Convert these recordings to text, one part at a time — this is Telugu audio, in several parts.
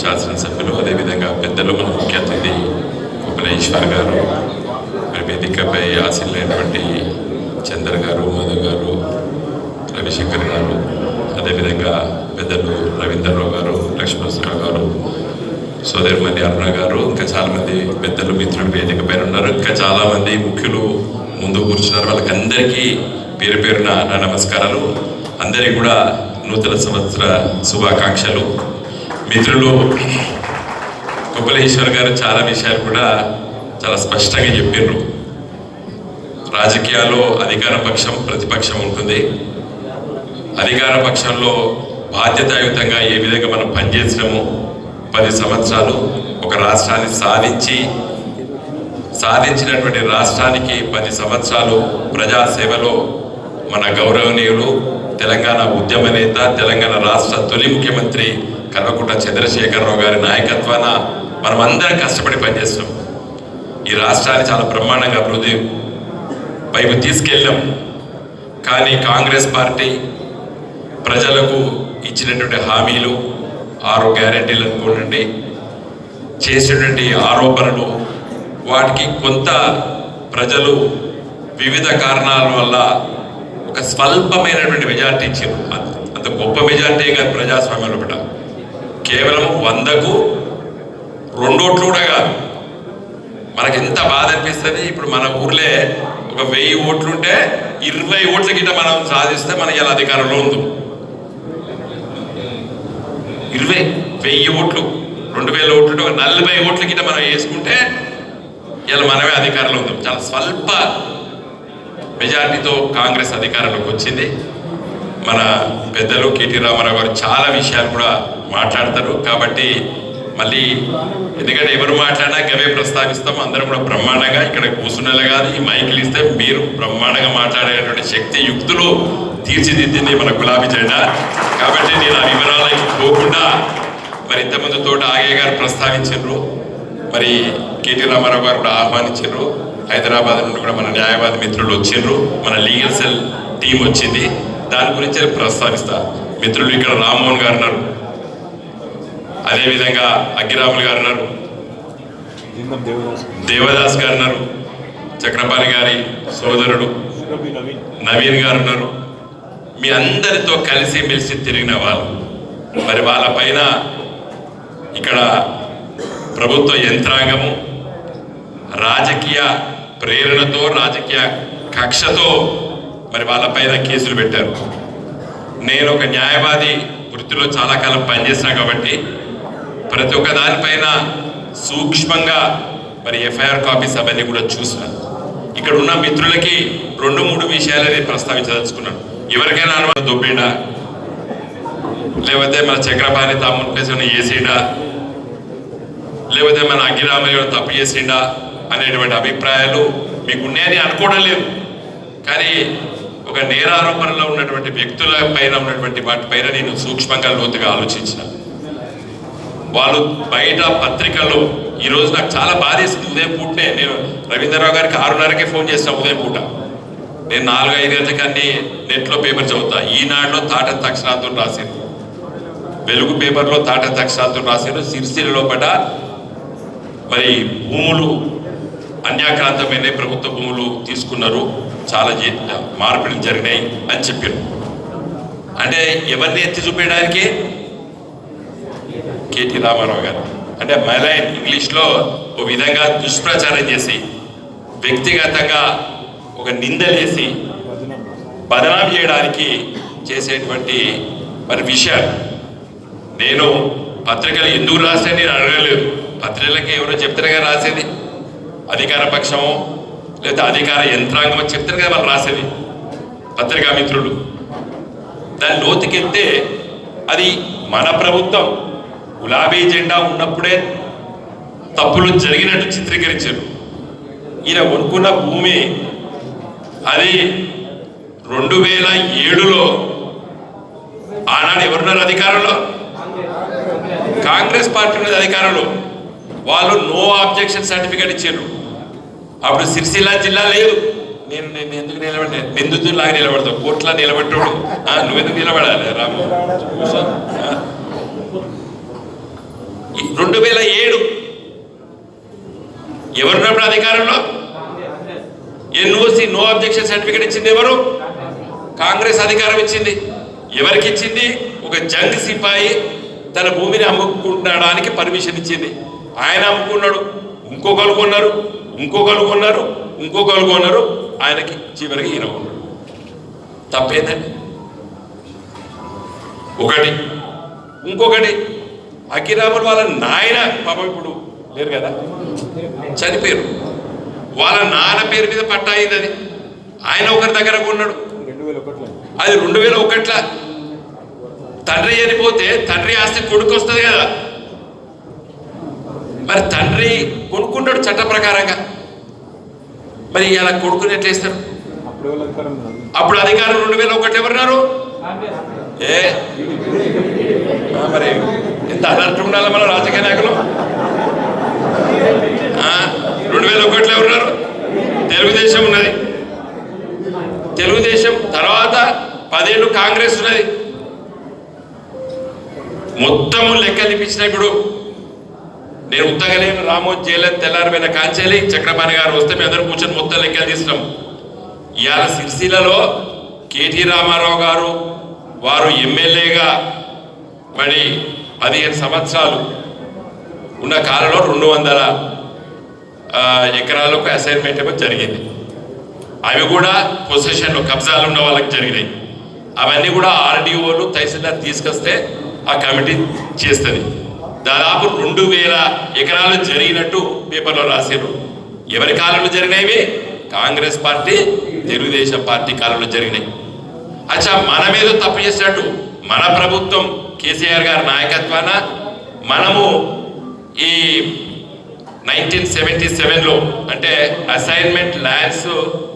శాసనసభ్యులు అదేవిధంగా పెద్దలు మన ముఖ్య అతిథి కుప్పలేశ్వర్ గారు మరి వేదికపై ఆశీలైనటువంటి చంద్ర గారు మధు గారు రవిశంకర్ గారు అదేవిధంగా పెద్దలు రవీంద్రరావు గారు లక్ష్మణరావు గారు సోదరిమణి అరుణ గారు ఇంకా చాలామంది పెద్దలు మిత్రులు వేదిక పైన ఉన్నారు. ఇంకా చాలామంది ముఖ్యులు ముందు కూర్చున్నారు. వాళ్ళకి అందరికీ పేరు పేరున నా నమస్కారాలు. అందరికీ కూడా నూతన సంవత్సర శుభాకాంక్షలు. మిత్రులు కుప్పలేశ్వర్ గారు చాలా విషయాలు కూడా చాలా స్పష్టంగా చెప్పారు రాజకీయాల్లో అధికార పక్షం ప్రతిపక్షం ఉంటుంది. అధికార పక్షంలో బాధ్యతాయుతంగా ఏ విధంగా మనం పనిచేసినాము పది సంవత్సరాలు ఒక రాష్ట్రాన్ని సాధించి సాధించినటువంటి రాష్ట్రానికి పది సంవత్సరాలు ప్రజాసేవలో మన గౌరవనీయులు తెలంగాణ ఉద్యమ నేత తెలంగాణ రాష్ట్ర తొలి ముఖ్యమంత్రి కల్వకుంట్ల చంద్రశేఖరరావు గారి నాయకత్వాన మనం అందరం కష్టపడి పనిచేస్తాం. ఈ రాష్ట్రాన్ని చాలా బ్రహ్మాండంగా అభివృద్ధి పైపు తీసుకెళ్ళాం. కానీ కాంగ్రెస్ పార్టీ ప్రజలకు ఇచ్చినటువంటి హామీలు ఆరు గ్యారంటీలు అనుకోండి చేసినటువంటి ఆరోపణలు వాటికి కొంత ప్రజలు వివిధ కారణాల వల్ల ఒక స్వల్పమైనటువంటి మెజార్టీ ఇచ్చారు. అంత గొప్ప మెజార్టీ కాదు ప్రజాస్వామ్యంలో బిడ్డ కేవలం వందకు రెండోట్లు కూడా కాదు. మనకి ఎంత బాధ అనిపిస్తుంది. ఇప్పుడు మన ఊర్లే ఒక వెయ్యి ఓట్లుంటే ఇరవై ఓట్ల గిట్ట మనం సాధిస్తే మన ఇలా అధికారంలో ఉంది. ఇరవై వెయ్యి ఓట్లు రెండు వేల ఓట్లు ఒక నలభై ఓట్ల గిట్ట మనం వేసుకుంటే ఇలా మనమే అధికారంలో ఉంది చాలా స్వల్ప మెజార్టీతో కాంగ్రెస్ అధికారంలోకి వచ్చింది. మన పెద్దలు కేటీ రామారావు గారు చాలా విషయాలు కూడా మాట్లాడతారు. కాబట్టి మళ్ళీ ఎందుకంటే ఎవరు మాట్లాడినా గవే ప్రస్తావిస్తాం. అందరూ కూడా బ్రహ్మాండంగా ఇక్కడ కూర్చునేలా కాదు. ఈ మైకులు ఇస్తే మీరు బ్రహ్మాండంగా మాట్లాడేటువంటి శక్తి యుక్తులు తీర్చిదిద్దింది మన గులాబీ జెండా. కాబట్టి నేను ఆ వివరాలకి పోకుండా మరి ఇంతమంది తోట ఆగే గారు ప్రస్తావించారు మరి కేటీ రామారావు గారు కూడా ఆహ్వానించారు హైదరాబాద్ నుండి కూడా మన న్యాయవాది మిత్రులు వచ్చిండ్రు. మన లీగల్ సెల్ టీం వచ్చింది. దాని గురించి నేను ప్రస్తావిస్తా. మిత్రులు ఇక్కడ రామ్మోహన్ గారు ఉన్నారు. అదేవిధంగా అగ్గిరాములు గారు ఉన్నారు. దేవదాస్ గారు ఉన్నారు. చక్రపాణి గారి సోదరుడు నవీన్ గారు ఉన్నారు. మీ అందరితో కలిసి మెలిసి తిరిగిన వాళ్ళు. మరి వాళ్ళ పైన ఇక్కడ ప్రభుత్వ యంత్రాంగము రాజకీయ ప్రేరణతో రాజకీయ కక్షతో మరి వాళ్ళ పైన కేసులు పెట్టారు. నేను ఒక న్యాయవాది వృత్తిలో చాలా కాలం పనిచేసిన కాబట్టి ప్రతి ఒక్క దానిపైన సూక్ష్మంగా మరి ఎఫ్ఐఆర్ కాపీస్ అవన్నీ కూడా చూసిన. ఇక్కడ ఉన్న మిత్రులకి రెండు మూడు విషయాలని ప్రస్తావించదలుచుకున్నాను. ఎవరికైనా అనుమానం దొబ్బిడా? లేకపోతే మన చక్రపాణి తమ్ముని ప్లేస్ ఏసీడా లేకపోతే మన అగ్గిరామయ్య తప్పు చేసిండా? అనేటువంటి అభిప్రాయాలు మీకు ఉన్నాయని అనుకోవడం లేదు. కానీ ఒక నేరారోపణలో ఉన్నటువంటి వ్యక్తుల పైన ఉన్నటువంటి వాటిపైన నేను సూక్ష్మంగా లోతుగా ఆలోచించిన. వాళ్ళు బయట పత్రికల్లో ఈరోజు నాకు చాలా బాధేసింది ఉదయం పూటనే నేను రవీంద్రరావు గారికి ఆరున్నరకే ఫోన్ చేసిన ఉదయం పూట. నేను నాలుగు ఐదు గంటలకి అన్ని నెట్లో పేపర్ చదువుతా. ఈనాడులో తాట తక్షణాంతం రాసింది వెలుగు పేపర్లో తాట తక్షణాంతం రాశారు సిరిసిల్ల లోపల మరి భూములు అన్యాక్రాంతమైన ప్రభుత్వ భూములు తీసుకున్నారు. చాలా మార్పిడి జరిగినాయి అని చెప్పారు. అంటే ఎవరిని ఎత్తి చూపించడానికి కేటీ రామారావు గారు. అంటే మైలైన్ ఇంగ్లీష్లో ఓ విధంగా దుష్ప్రచారం చేసి వ్యక్తిగతంగా ఒక నిందలేసి బదనాం చేయడానికి చేసేటువంటి మరి విషయాలు. నేను పత్రికలు ఎందుకు రాసేది నేను అడగలేదు. పత్రికలకి ఎవరో చెప్తారు రాసేది అధికార పక్షమో లేదా అధికార యంత్రాంగమో చెప్తారు కదా వాళ్ళు రాసేది. పత్రికా మిత్రులు. దాని లోతుకెళ్తే అది మన ప్రభుత్వం గులాబీ జెండా ఉన్నప్పుడే తప్పులు జరిగినట్టు చిత్రీకరించారు. ఈయన కొనుక్కున్న భూమి అది రెండు వేల ఏడులో ఆనాడు ఎవరున్నారు అధికారంలో? కాంగ్రెస్ పార్టీ ఉన్నది అధికారంలో. వాళ్ళు నో ఆబ్జెక్షన్ సర్టిఫికేట్ ఇచ్చారు. అప్పుడు సిరిసిల్ల జిల్లా లేదు. నేను నేను ఎందుకు నిలబడ్డా? నిందితులాగా నిలబడతావు. కోట్ల నిలబెట్టాడు నువ్వెందుకు నిలబడాలి రాము? రెండు వేల ఏడు. ఎవరున్నప్పుడు అధికారంలో? ఎన్ఓసి నో అబ్జెక్షన్ సర్టిఫికేట్ ఇచ్చింది ఎవరు? కాంగ్రెస్ అధికారం ఇచ్చింది. ఎవరికి ఇచ్చింది? ఒక జంగ్ సిపాయి తన భూమిని అమ్ముకుంటడానికి పర్మిషన్ ఇచ్చింది. ఆయన అమ్ముకున్నాడు ఇంకొకరు కొన్నారు ఇంకొకరు కొన్నారు ఇంకొకరు కొన్నారు ఆయనకి చివరికి ఈయన కొన్నాడు. తప్పేందండి? ఒకటి. ఇంకొకటి అఖిరాములు వాళ్ళ నాయన పాపం ఇప్పుడు లేరు కదా? చనిపోయారు. వాళ్ళ నాన్న పేరు మీద పట్టా అయింది అది. ఆయన ఒకరి దగ్గర కొన్నాడు. రెండు వేల అది రెండు వేల ఒకట్ల. తండ్రి చనిపోతే తండ్రి ఆస్తి కొడుకు వస్తుంది కదా. మరి తండ్రి కొనుక్కుంటాడు చట్ట ప్రకారంగా. మరి ఇలా కొడుకుని ఎట్లా ఇస్తారు అప్పుడు అధికారం ఉన్నది అప్పుడు అధికారం రెండు వేల ఒకటి ఎవరున్నారు? ఏ? మరి ఎంత అలర్ట్ ఉండాలి మన రాజకీయ నాయకులు? ఆ, రెండు వేల ఒకటిలో ఎవరున్నారు? తెలుగుదేశం ఉన్నది. తెలుగుదేశం తర్వాత పదేళ్ళు కాంగ్రెస్ ఉన్నది. మొత్తము లెక్కలు ఇప్పించిన ఇప్పుడు నేను ఉత్తగలేను రామోజీ జైలన్ తెల్లారిపోయిన కాంచేలి చక్రపాణి గారు వస్తే మేము అందరూ కూర్చొని మొత్తం లెక్కలు తీసినాం ఇవాళ సిరిసిల్లలో కేటీ రామారావు గారు వారు ఎమ్మెల్యేగా మరి పదిహేను సంవత్సరాలు ఉన్న కాలంలో రెండు వందల ఎకరాలకు అసైన్మెంట్ ఏమో జరిగింది. అవి కూడా పొజిషన్లు కబ్జాలు ఉన్న వాళ్ళకి జరిగినాయి. అవన్నీ కూడా ఆర్డీఓలు తహసీల్దార్ తీసుకొస్తే ఆ కమిటీ చేస్తుంది. దాదాపు రెండు వేల ఎకరాలు జరిగినట్టు పేపర్లో రాశారు ఎవరి కాలంలో జరిగినవి కాంగ్రెస్ పార్టీ తెలుగుదేశం పార్టీ కాలంలో జరిగినాయి. అచ్చా మనమేదో తప్పు చేసినట్టు మన ప్రభుత్వం కేసీఆర్ గారి నాయకత్వాన మనము ఈ నైన్టీన్ సెవెంటీ సెవెన్లో అంటే అసైన్మెంట్ ల్యాండ్స్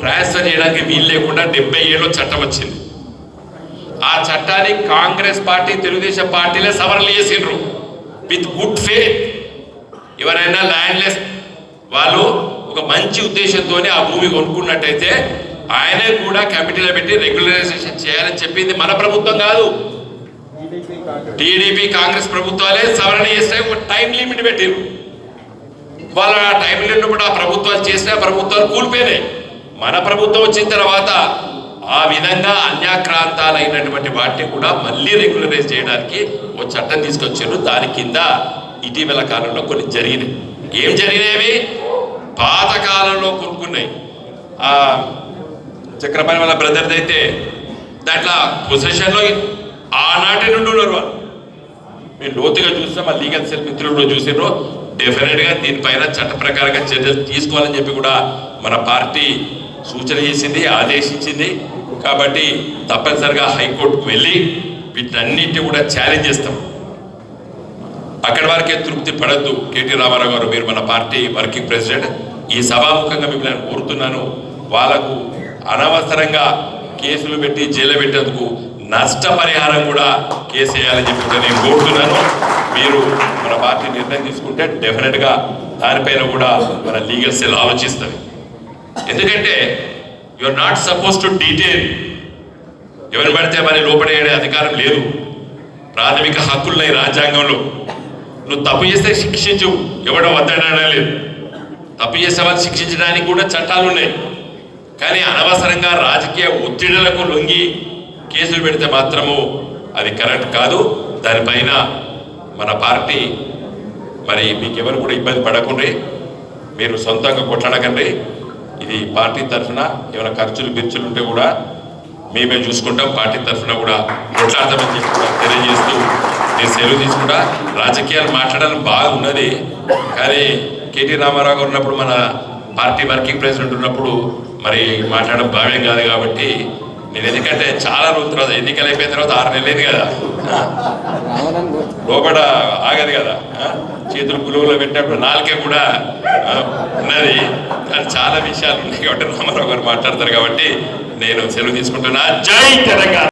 ట్రాన్స్ఫర్ చేయడానికి వీలు లేకుండా డెబ్బై ఏళ్ళు చట్టం వచ్చింది. ఆ చట్టాన్ని కాంగ్రెస్ పార్టీ తెలుగుదేశం పార్టీలే సవరణలు చేసిండ్రు. With good faith. ఎవరైనా ల్యాండ్లెస్ వాళ్ళు ఒక మంచి ఉద్దేశంతోనే ఆ భూమి కొనుక్కున్నట్టయితే ఆయనే కూడా కమిటీలో పెట్టి రెగ్యులరైజేషన్ చేయాలని చెప్పింది మన ప్రభుత్వం కాదు. టీడీపీ కాంగ్రెస్ ప్రభుత్వాలే సవరణ చేస్తే ఒక టైం లిమిట్ పెట్టారు. వాళ్ళ ఆ టైం లిమిట్ కూడా ఆ ప్రభుత్వాలు చేసిన ప్రభుత్వాలు కూలిపోయినాయి. మన ప్రభుత్వం వచ్చిన తర్వాత విధంగా అన్యాక్రాంతాలైనటువంటి వాటిని కూడా మళ్ళీ రెగ్యులరైజ్ చేయడానికి ఒక చట్టం తీసుకొచ్చారు. దాని కింద ఇటీవల కాలంలో కొన్ని జరిగినాయి. ఏం జరిగినాయి? పాత కాలంలో కొనుక్కున్నాయి చక్రపాణి వాళ్ళ బ్రదర్ది అయితే దాంట్లో పొజిషన్లో ఆనాటి నుండి ఉన్నారు వాళ్ళు. మేము లోతుగా చూస్తాం మా లీగల్ సెల్ మిత్రులు చూసిర్రు. డెఫినెట్గా దీనిపైన చట్ట ప్రకారంగా చర్యలు తీసుకోవాలని చెప్పి కూడా మన పార్టీ సూచన చేసింది ఆదేశించింది. కాబట్టి తప్పనిసరిగా హైకోర్టుకు వెళ్ళి వీటన్నిటి కూడా ఛాలెంజ్ చేస్తాం. అక్కడి వరకే తృప్తి పడద్దు. కేటీ రామారావు గారు మీరు మన పార్టీ వర్కింగ్ ప్రెసిడెంట్. ఈ సభాముఖంగా మిమ్మల్ని కోరుతున్నాను. వాళ్ళకు అనవసరంగా కేసులు పెట్టి జైలు పెట్టేందుకు నష్టపరిహారం కూడా కేసు వేయాలని చెప్పి నేను కోరుతున్నాను. మీరు మన పార్టీ నిర్ణయం తీసుకుంటే డెఫినెట్గా దానిపైన కూడా మన లీగల్ సెల్ ఆలోచిస్తుంది ఎందుకంటే you are not suppose to detail ఎవరిని పడితే మరి లోపడేయడే అధికారం లేదు. ప్రాథమిక హక్కులున్నాయి రాజ్యాంగంలో. నువ్వు తప్పు చేస్తే శిక్షించు. ఎవడో వద్దడడం లేదు. తప్పు చేసే వాళ్ళు శిక్షించడానికి కూడా చట్టాలు ఉన్నాయి. కానీ అనవసరంగా రాజకీయ ఒత్తిడులకు లొంగి కేసులు పెడితే మాత్రము అది కరెక్ట్ కాదు. దానిపైన మన పార్టీ మరి మీకెవరు కూడా ఇబ్బంది పడకండి. మీరు సొంతంగా కొట్లాడకండి. ఇది పార్టీ తరఫున ఏమైనా ఖర్చులు బిర్చులు ఉంటే కూడా మేమే చూసుకుంటాం. పార్టీ తరఫున కూడా కొట్లాడతామని చెప్పి తెలియజేస్తూ నేను సెలవు తీసుకుంటా. రాజకీయాలు మాట్లాడాలని బాగున్నది కానీ కేటీ రామారావు గారు ఉన్నప్పుడు మన పార్టీ వర్కింగ్ ప్రెసిడెంట్ ఉన్నప్పుడు మరి మాట్లాడడం భావ్యం కాదు కాబట్టి నేను ఎందుకంటే చాలా రోజుల తర్వాత ఎన్నికలు అయిపోయిన తర్వాత ఆరు నెలలేదు కదా. లోపల ఆగదు కదా. చేతులు గురువులో పెట్టినప్పుడు నాలుకే కూడా ఉన్నది. కానీ చాలా విషయాలు ఉన్నాయి కాబట్టి రామారావు గారు మాట్లాడతారు కాబట్టి నేను సెలవు తీసుకుంటున్నా. జై తెలంగాణ!